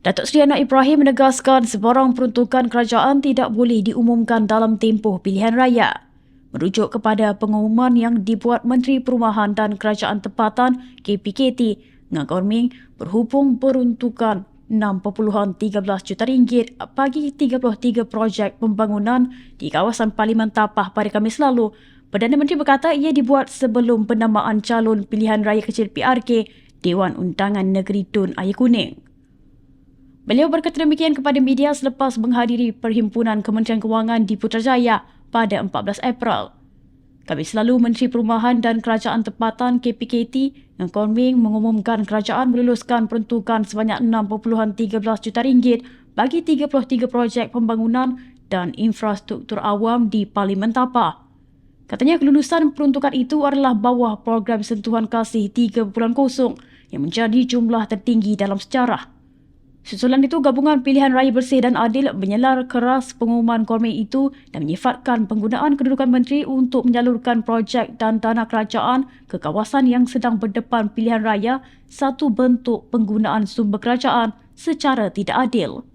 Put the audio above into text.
Datuk Seri Anwar Ibrahim menegaskan sebarang peruntukan kerajaan tidak boleh diumumkan dalam tempoh pilihan raya. Merujuk kepada pengumuman yang dibuat Menteri Perumahan dan Kerajaan Tempatan KPKT, Ngak Gorming berhubung peruntukan 6.13 juta ringgit bagi 33 projek pembangunan di kawasan Parlimen Tapah pada Khamis lalu. Perdana Menteri berkata ia dibuat sebelum penamaan calon pilihan raya kecil PRK Dewan Undangan Negeri Tun Air Kuning. Beliau berkata demikian kepada media selepas menghadiri Perhimpunan Kementerian Kewangan di Putrajaya pada 14 April. Kami selalu Menteri Perumahan dan Kerajaan Tempatan KPKT yang Konming mengumumkan kerajaan meluluskan peruntukan sebanyak 6.13 juta ringgit bagi 33 projek pembangunan dan infrastruktur awam di Parlimen Tapa. Katanya kelulusan peruntukan itu adalah bawah program sentuhan kasih 3.0 yang menjadi jumlah tertinggi dalam sejarah. Susulan itu, Gabungan Pilihan Raya Bersih dan Adil menyelar keras pengumuman Korming itu dan menyifatkan penggunaan kedudukan menteri untuk menyalurkan projek dan dana kerajaan ke kawasan yang sedang berdepan pilihan raya satu bentuk penggunaan sumber kerajaan secara tidak adil.